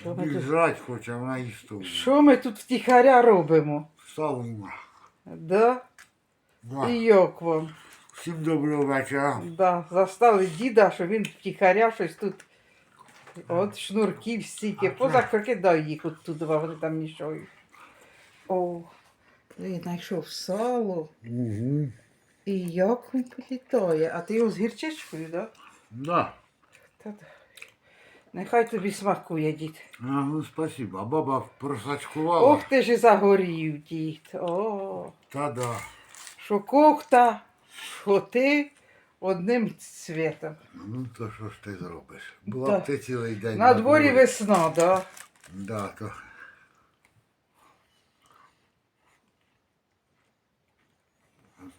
Що ми тут, Біжать хоче, а вона їсть тут. що ми тут втіхаря робимо? Ставимо. Да? Да. І як вам? Всім доброго вечора. Да, застали діда, що він втіхаря щось тут. От шнурків стільки. Позакидай їх от туди, вони там мішають. О, він знайшов сало. Угу. І як він політає. А ти його з гірчичкою, да? Да. Та да. Нехай тобі смакує, дід. А, ну спасибо. А баба просачкувала. Ох ти ж і загорів, дід. О, Та да. що кохта, що ти одним цвітом. Ну то що ж ти зробиш? Була Да. б ти цілий день. На дворі весна, да? Да, то.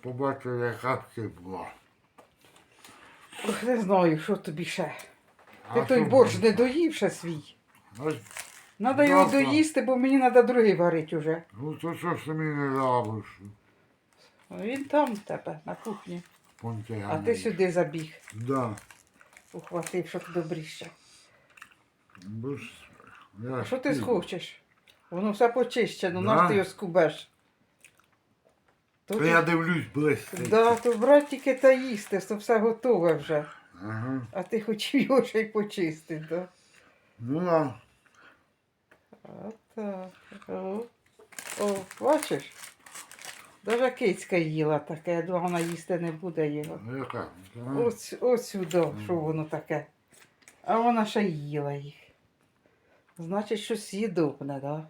Побачив, яка б ти була. Ох, не знаю, що тобі ще. Ти той борщ не доїв ще свій. Ось, Надо його Завтра. доїсти, бо мені треба другий варити уже. Ну то що ж ти мені не забиш? Він там в тебе, на кухні. А ти сюди забіг, Да. ухватив, щоб добріше. Бо ж я А що ти спів. схочеш? Воно все почищено, Да. наш ти його скубеш. То, ти- я дивлюсь близько. да, то брать тільки та їсти, то все готове вже. Ага. А ти хотів його ще й почистити, да? Ну да. А так. О, О бачиш? Даже кицька їла таке, я думала, вона їсти не буде його. Ну, Яка? Ось, ось сюди, що воно таке. А вона ще їла їх. Значить, щось їдобне, да?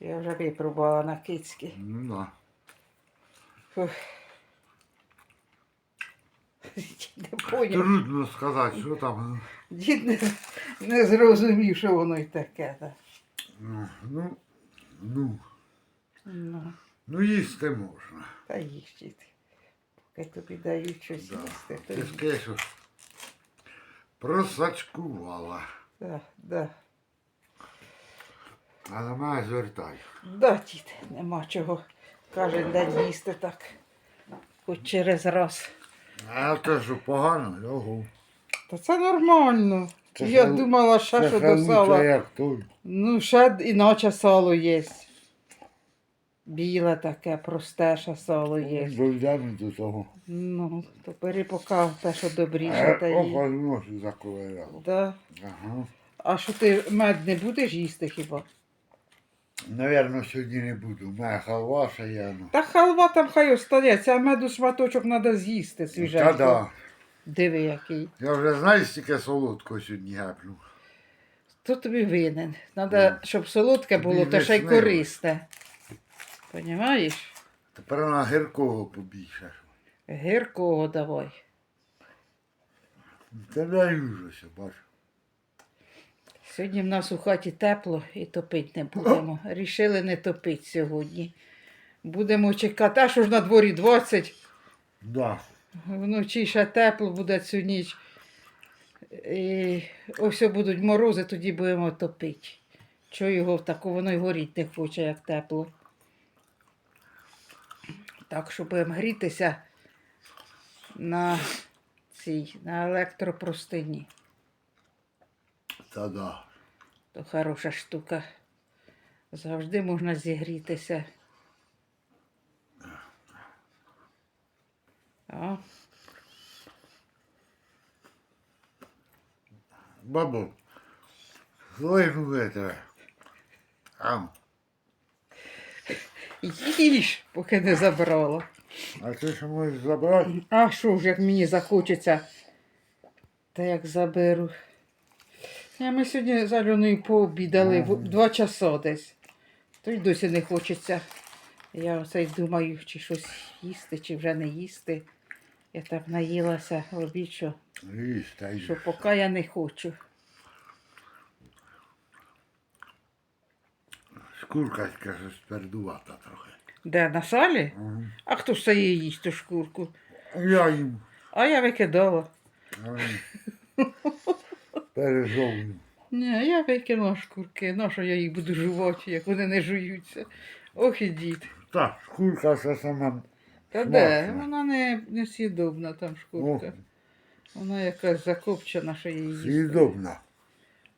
Я вже випробувала на кицьки. Ну да. Фух. Не поняв. Трудно сказати, що там. Дід не, не зрозумів, що воно й таке. Да. Ну, ну, ну, Ну, ну їсти можна. та дід. Поки тобі дають щось Да. їсти, то Ти їж. скажеш, що просачкувала. Да, да. А на мене звертай. Да, дід, нема чого кожен день їсти так. Хоч через раз. А те, що погано, його. Та це нормально. Це Я ще- думала, ще що до сала. як. Ну, ще іначе сало є. Біле таке, просте ще сало є. Дойдемо до того. Ну, то бери поки те, що добріше, та Опа, їй. носі заковиряло. Да. Ага. А що ти мед не будеш їсти хіба? Навірно, сьогодні не буду. У мене халва є. Ну. Та халва там хай остається, а меду шматочок треба з'їсти Та да. Диви який. Я вже знаю, стільки солодкого сьогодні гепну. Хто тобі винен? Треба, щоб солодке було, Тобі то ще й корисне. Понімаєш? Тепер на гіркого побільше. Гіркого давай. Та даю вже, бачу. Сьогодні в нас у хаті тепло і топити не будемо. Рішили не топити сьогодні. Будемо чекати, а що ж на дворі 20, Да. вночі ще тепло буде цю ніч. І ось будуть морози, тоді будемо топити. Чого його тако, воно й горіть не хоче, як тепло. Так що будемо грітися на цій, на електропростині. Та да. То хороша штука. Завжди можна зігрітися. О, Бабу, слину это. Ам. їж, поки не забрала. А ти що можеш забрати? А що ж, як мені захочеться, та як заберу. Я ми сьогодні з Альоною пообідали в два часа десь. То й досі не хочеться. Я оце думаю, чи щось їсти, чи вже не їсти. Я так наїлася в обід, що що поки я не хочу. Шкурка каже, спердувата трохи. Де на салі? Ага. А хто ж це її їсть ту шкурку? Я їм. А я викидала. Пережовую. Ні, я викинула шкурки. На що я їх буду жувати, як вони не жуються. Ох і дід. Так, шкурка все саме. Та де? Вона не, не сідобна там шкурка. Вона якась закопчена, що її їсти. з'їдобна.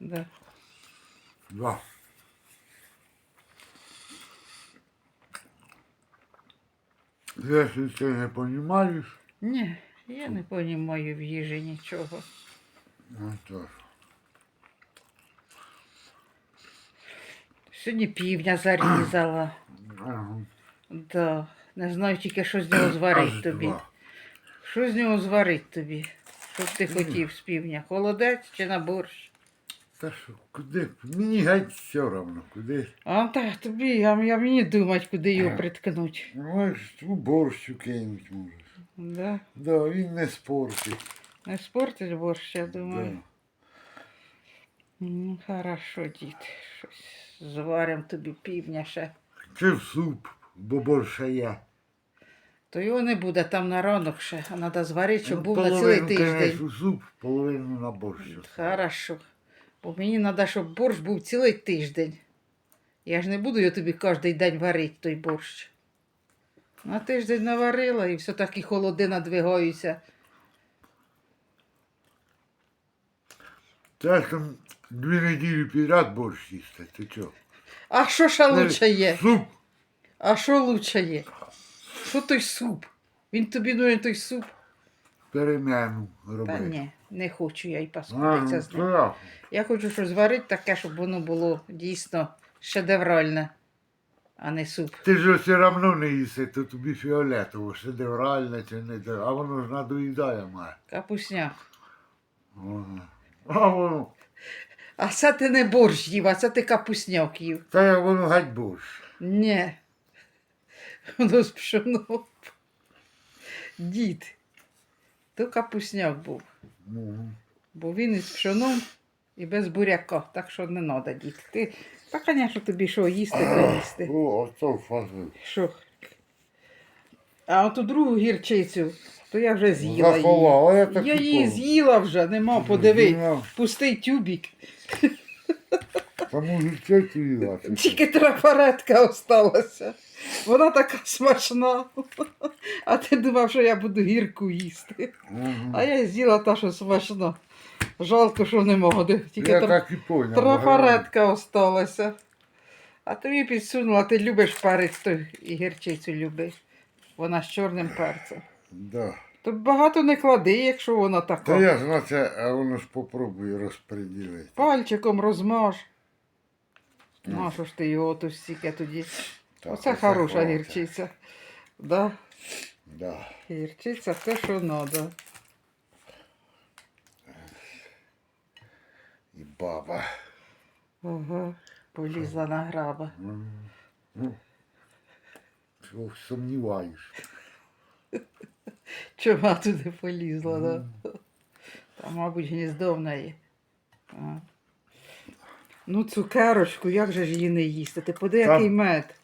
Да. Да. Якщо ти не розумієш, Ні, я не розумію в їжі нічого. ну то ж. Сьогодні півня зарізала. Ага. Да. Не знаю тільки, що з нього зварить тобі. Що з нього зварить тобі? Що б ти хотів з півня? Холодець чи на борщ? Та що, куди? Мені геть все одно, куди. А так, тобі, я, я мені думать, куди його приткнуть. Ну, ж у борщу кинуть можеш. Да? Да, він не спортить. Не спортить борщ, я думаю. Да. Ну, хорошо, дід. Щось зварим тобі півня ще. Чи в суп, бо борща є. То його не буде там на ранок ще, а треба зварити, щоб Ну, був на цілий половину, тиждень. конечно, суп, половину на борщ. Хорошо. Бо мені треба, щоб борщ був цілий тиждень. Я ж не буду я тобі кожен день варити той борщ. На тиждень наварила і все таки холоди надвигаються. Та ж там дві неділі підряд борщ їсти, ти чого? А що ще лучше є? Суп. А що лучше є? Що той суп? Він тобі ну той суп. Переміну Та робити. ні, не хочу я й А, паскудитися ну, з ним. так. Я хочу щось зварити таке, щоб воно було дійсно шедевральне, а не суп. Ти ж все одно не їси, то тобі фіолетово, шедевральне чи не а воно ж надоїдає має. Капусняк. Воно. А воно. А це ти не борщ їв, а це ти капусняк їв. Та як воно геть борщ. Ні. Воно з пшоном. Дід. То капусняк був. Ну, Бо він із пшоном і без буряка. Так що не треба, дід. Ти, та, звісно, тобі що їсти, то їсти. О, ото фазу. Що? А оту другу гірчицю, то я вже з'їла її. Я Я її з'їла вже, нема, подиви. Пустий тюбік. Тому їла. Тільки трафаретка осталася. Вона така смачна. А ти думав, що я буду гірку їсти. Мгм. А я з'їла та, що смачна. Жалко, що не можу. Тільки Я тра- так і поняв. трафаретка осталася. А тобі підсунула, ти любиш перець, то і гірчицю любиш. Вона з чорним перцем. Да. То багато не клади, якщо вона така. Та я ж це, а воно ж попробую розподілити. Пальчиком розмаж. Ну. Що ж ти його то стільки тоді. Так, Оце хороша хватить. гірчиця. Да? Да. Гірчиця те, що треба. І баба. Ага. Полізла на граба. Ну, Чого сумніваєш? Чого туди полізла, да? Там, мабуть, гніздо в неї. А. Ну, цукерочку, як же ж її не їсти? Ти подиви, Та- який мед.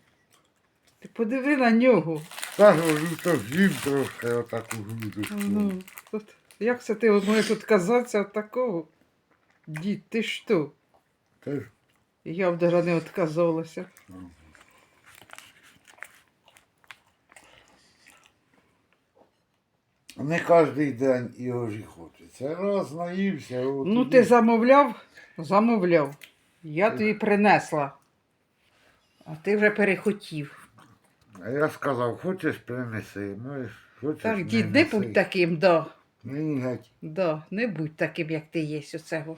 Ти подиви на нього. Та ж ну, то з'їм трошки отаку грудочку. Ну, от, як це ти от можеш відказатися від такого? Дід, ти що? Та ж, Я б даже не відказалася. Не кожен день його ж і хочеться. Раз наївся, от Ну, ти замовляв? Замовляв. Я тобі принесла. А ти вже перехотів. А я сказав, хочеш принеси, можеш, хочеш Так, дід, не неси. будь таким, да. Ні, геть. Да, не будь таким, як ти є оцього.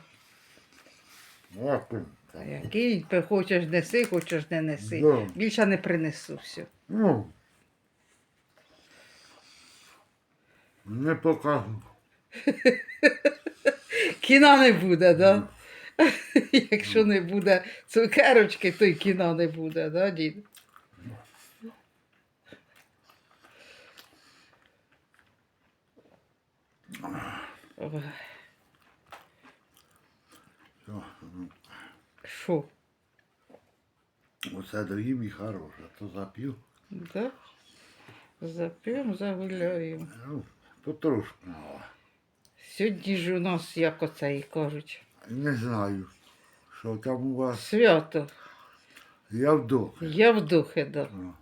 Як ти? А який ти хочеш неси, хочеш не неси. Да. Більше не принесу все. Ну. Не покажу. Кіна не буде, да? Якщо не буде цукерочки, то й кіна не буде, да, дід? Ой, Що? Оце доїм і хороше, то зап'ю. Да? Зап'ємо, загуляємо. Ну, потрошку. мало. Сьогодні ж у нас, як оце і кажуть, Не знаю, що там у вас. свято. Я вдох. Я в духі, да. Ну,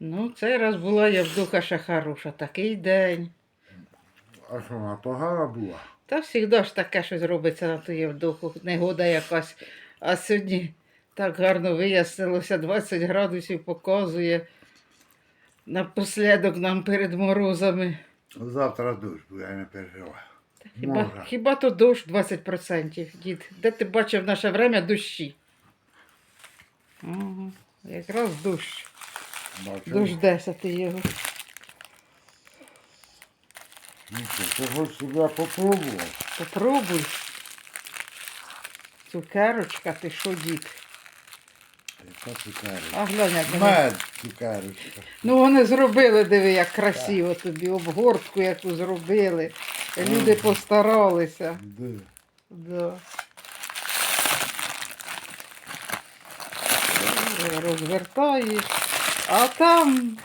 Ну, цей раз була я в духа ще хороша, такий день. А що вона погана була? Та завжди ж таке щось робиться на ту Євдуху. Негода якась. А сьогодні так гарно вияснилося, 20 градусів показує. Напослідок нам перед морозами. Завтра дощ буде, я не переживаю. Хіба, Може. хіба то дощ 20%, дід? Де ти бачив в наше время дощі? Ага, якраз дощ. Бачу. Дождеся ти його. Ну що, ти хочеш себе попробувати? Попробуй. Цукерочка, ти що, дід? Яка цукерочка? А глянь, як вона. Мед цукерочка. Ну вони зробили, диви, як красиво тобі, обгортку яку зробили. Люди Ага. постаралися. Де? Да. Розвертаєш. А там,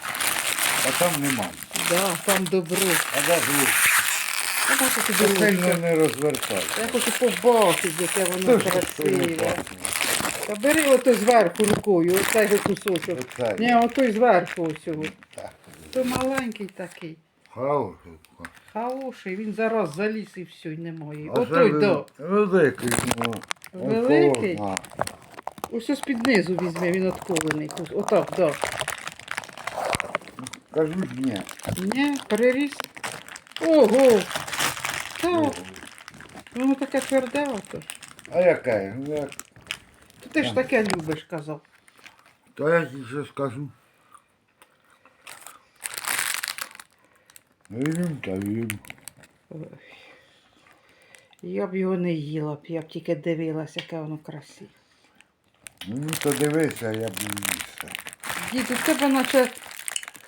А там нема. да, там добро. А де ж Я хочу тобі сильно лучше. не розвертай. Я хочу побачити, яке воно красиве. пахне. Та бери ото зверху рукою, оцей його кусочок. Оце. Ні, ото зверху цього. Так. То маленький такий. Хороший. Хороший, він зараз заліз і все, й немає. А Отой, це да. Великий. ну, Великий? Ось ось під низу візьме, він отколений. Отак, да. Кажуть, ні. Ні, переріс. Ого! Так, воно таке тверде ото. А яке? Ну, як- ти ж таке любиш, казав. То я що скажу. Їм та їм. Ой. Я б його не їла б, я б тільки дивилася, яке воно красиве. Ну то дивися, я буду їсти. Дід, у тебе наче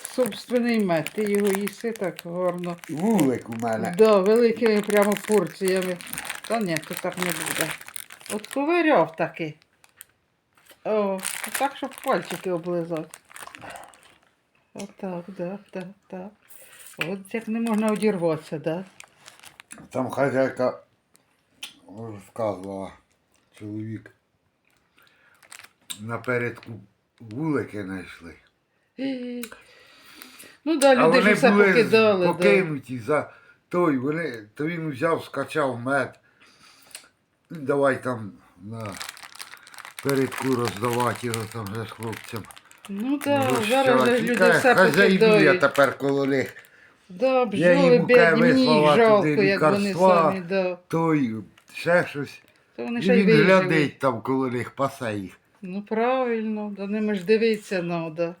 собственний мед, ти його їси так гарно. Вулик у мене. Да, великими прямо порціями. Та ні, то так не буде. От ковиряв таки. О, так, щоб пальчики облизати. Отак, да, так, так. От як не можна одірватися, да? Там хазяйка розказувала чоловік. Напередку вулики знайшли. Ну да, А люди ж все були покидали. Да. покинуті за той. Вони, то він взяв, скачав мед. Давай там на передку роздавати його там же з хлопцям. Ну так, Ну, зараз що, же ж люди все хазяїну я покидають. тепер коло них. Да, Я бджоли їм бідні, їх вислала жалко, туди як вони лікарства. самі, да. Той ще щось. То вони І ще й він виживуть. глядить там коло них, пасе їх. Ну правильно, до ними ж дивитися треба.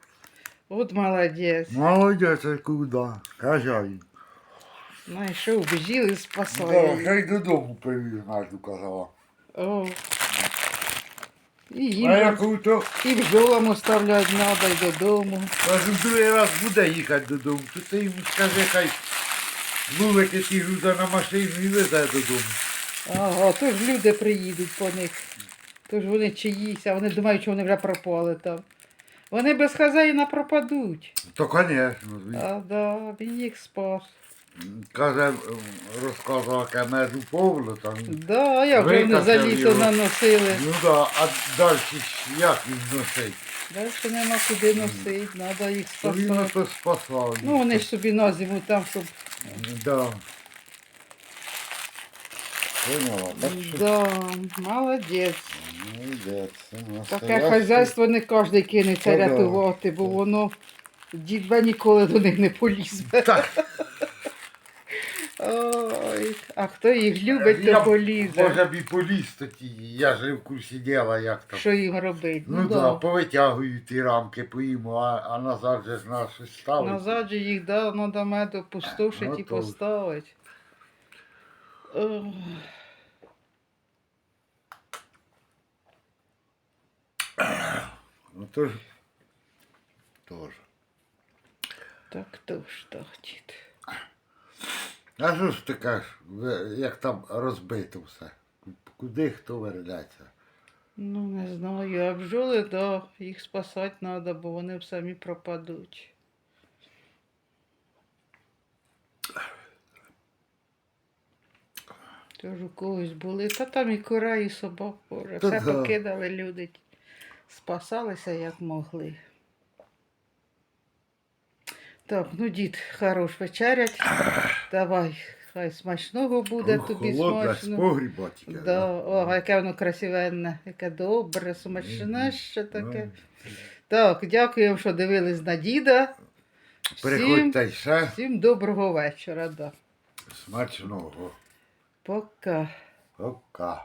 От молодець. Молодець, а куди? Хазяїн. Знайшов, бджіли Да, спасає. ще й додому привіз, Надю казала. О. І А їм я же- то і бджолам оставляти треба, і додому. кажу, другий раз буде їхати додому, то ти йому скажи, хай вулики ті груза на машину і везе додому. Ага, то ж люди приїдуть по них. То ж вони чиїсь, а вони думають, що вони вже пропали там. Вони без хазяїна пропадуть. То, звісно, А да, він їх спас. Каже, розказував, яке меду повно там. Да, як же вони за літо наносили. Ну да, а далі як він носить? Дальше нема куди носити, треба їх він спасати. ото спасав. Ну вони ж собі на зиму там, щоб. Да. Поняла? Так що Да, молодець. молодець. Таке хазяйство не кожен кинеться рятувати, бо воно дід би ніколи до них не поліз. Так, Ой, а хто їх любить, то полізе. може б і поліз тоді, я ж в курсі діла, як там. Що їм робити? Ну так, да, повитягують ті рамки, поїмо, а, а назад же ж нас щось ставить. Назад же їх да, треба меду пустошити і Готові. поставити. Ох, Ну то ж. Тож. Так то ж так, дід. А що ж ти кажеш, як там розбито все? Куди хто вернеться? Ну, не знаю, а бджоли, да, їх спасати треба, бо вони самі пропадуть. Тож у когось були, та там і кура, і собак, боже, все покидали люди. Спасалися як могли. Так, ну дід, хорош вечерять. Давай, Хай смачного буде тобі холодне з смачно. погріба тільки. Да, о, яке воно красивенне, яке добре, смачне ще таке. Так, дякуємо, що дивились на діда. Всім, Приходьте ще всім доброго вечора. Да. смачного. Пока. Пока.